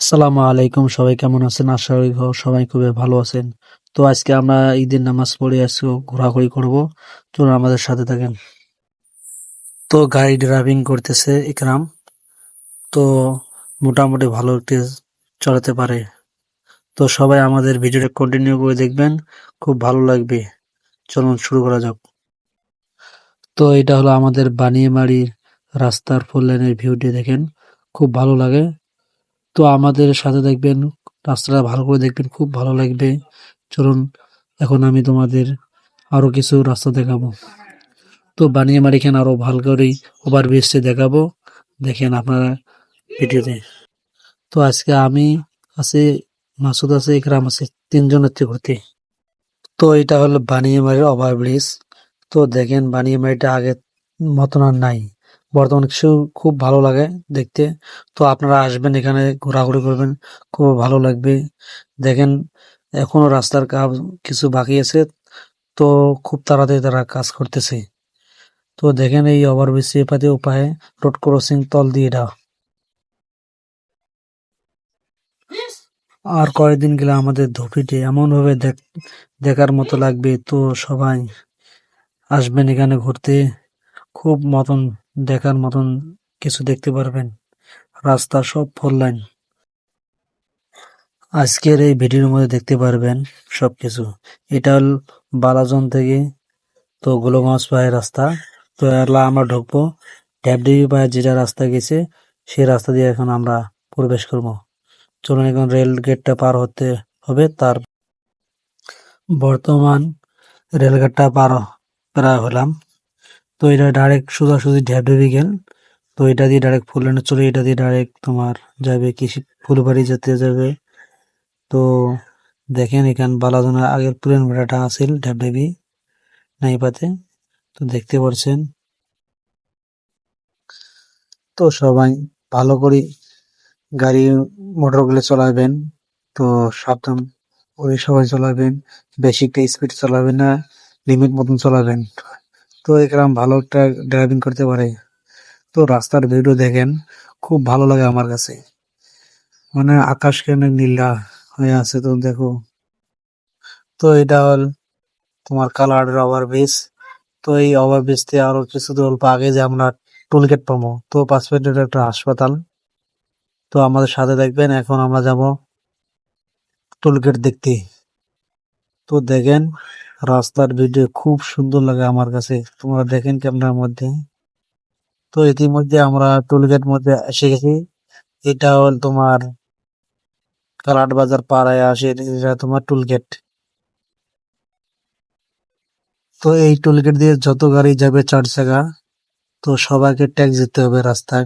আসসালামু আলাইকুম, সবাই কেমন আছেন? আশা করি সবাই খুবই ভালো আছেন। তো আজকে আমরা ঈদের নামাজ পড়ে আজকে ঘোরাঘুরি করব। চলুন আমাদের সাথে থাকেন। তো গাড়ি ড্রাইভিং করতেছে ইকরাম। তো মোটামুটি ভালো একটি চালাতে পারে। তো সবাই আমাদের ভিডিওটা কন্টিনিউ করে দেখবেন। খুব ভালো লাগবে। চলুন শুরু করা যাক। তো এটা হলো আমাদের বানিয়ামারির রাস্তার ফোর লাইনের ভিউটি দেখেন। খুব ভালো লাগে। তো আমাদের সাথে দেখবেন, রাস্তাটা ভালো করে দেখবেন, খুব ভালো লাগবে। চলুন, এখন আমি তোমাদের আরও কিছু রাস্তা দেখাবো। তো বানিয়ামারি এখানে আরও ভালো করে ওভার ব্রিজটি দেখাবো। দেখেন আপনারা ভিডিওতে। তো আজকে আমি আছে, মাসুদ আছে, ইকরাম আছে, তিনজনের থেকে ঘুরতে তো এটা হলো বানিয়ামারির ওভার ব্রিজ তো দেখেন বানিয়ামারিটা আগের মতন আর নাই। বর্তমানে কিছু খুব ভালো লাগে দেখতে। তো আপনারা আসবেন এখানে, ঘোরাঘুরি করবেন, খুব ভালো লাগবে। দেখেন, এখনও রাস্তার কাজ কিছু বাকি আছে, তো খুব তাড়াতাড়ি তারা কাজ করতেছে। তো দেখেন এই ওভারব্রিজ পাতে উপায়ে রোড ক্রসিং তল দিয়ে এটা। আর কয়েকদিন গেলে আমাদের ধুপিটি এমনভাবে দেখ- দেখার মতো লাগবে তো সবাই আসবেন এখানে ঘুরতে। খুব মতন, দেখার মতন কিছু দেখতে পারবেন। রাস্তা সব ফোর লাইন আজকের এই ভিডিওর মধ্যে দেখতে পারবেন সবকিছু। এটা হল বালাজন থেকে তো গোলগঞ্জ পায়ের রাস্তা। তো এলা আমরা ঢুকবো। ড্যাবডিবি পায়ে যেটা রাস্তা গেছে সেই রাস্তা দিয়ে এখন আমরা প্রবেশ করব। চলুন এখন রেল গেটটা পার হতে হবে। তার বর্তমান রেলগেটটা পার প্রায় হলাম। তো এটা ডাইরেক্ট সোজাসুজি ঢ্যাবডেবি গেল। তো এটা দিয়ে ডাইরেক্ট ফুল লাইনে চলে, এটা দিয়ে ডাইরেক্ট তোমার যাবে কৃষি, ফুলবাড়ি যেতে যাবে। তো দেখেন এখান বালাজনের আগের পুরান বেড়াটা আছিল ঢ্যাবডেবি নাইপাতে। তো দেখতে পাচ্ছেন। তো সবাই ভালো করে গাড়ি মোটরগুলো চালাবেন। তো সাবধান করে সবাই চলাবেন। বেশি একটা স্পিড চালাবেন না লিমিট মতন চালাবেন। তো এরকম ভালো একটা ড্রাইভিং করতে পারে। তো রাস্তার ভিডিও দেখেন, খুব ভালো লাগে আমার কাছে। মানে আকাশ কেন নীলা হয়ে আছে তো দেখো। তো এটা হল তোমার কালার ওভার ব্রিজ তো এই ওভার ব্রিজ থেকে আরও কিছু দূর আগে যে আমরা টোল গেট পাবো। তো পাঁচ মিনিটের একটা হাসপাতাল। তো আমাদের সাথে দেখবেন, এখন আমরা যাব টোল গেট দেখতে। তো দেখেন রাস্তার ভিডিও খুব সুন্দর লাগে আমার কাছে। তোমরা দেখেন ক্যামেরার মধ্যে। তো ইতিমধ্যে আমরা টোল গেট মধ্যে এসে গেছি। এটা হল তোমার কালাট বাজার পাড়ায় আসে, এটা তোমার টোল গেট তো এই টোল গেট দিয়ে যত গাড়ি যাবে চার চাকা, তো সবাইকে ট্যাক্স দিতে হবে রাস্তা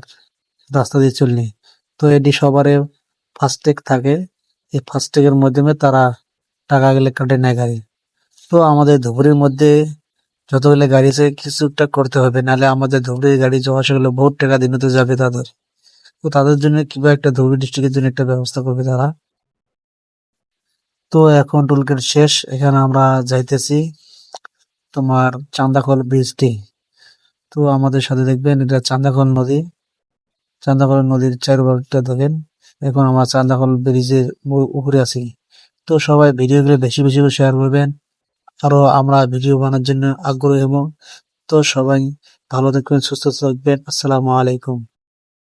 রাস্তা দিয়ে চললে। তো এটি সবারে ফাস্ট্যাগ থাকে। এই ফাস্ট্যাগের মাধ্যমে তারা টাকা গেলে কাটে নেয় গাড়ি। তো আমাদের ধুবুরির মধ্যে যতগুলো গাড়ি আছে কিছু একটা করতে হবে। নাহলে আমাদের ধুবুরি গাড়ি যাওয়া আসা গেলে বহুত টাকা দিনতে যাবে তাদের। তো তাদের জন্য কিংবা একটা ধুবুরি ডিস্ট্রিক্টের জন্য একটা ব্যবস্থা করবে তারা। তো এখন টোলগেট শেষ। এখানে আমরা যাইতেছি তোমার চান্দাখল ব্রিজটি তো আমাদের সাথে দেখবেন এটা চান্দাখল নদী। চান্দাখল নদীর চারপাশটা দেখেন। এখন আমরা চান্দাখল ব্রিজের উপরে আছি। তো সবাই ভিডিওগুলো বেশি বেশি করে শেয়ার করবেন। আরও আমরা ভিডিও বানানোর জন্য আগ্রহী এবং তো সবাই ভালো থাকবেন, সুস্থ থাকবেন। আসসালামু আলাইকুম।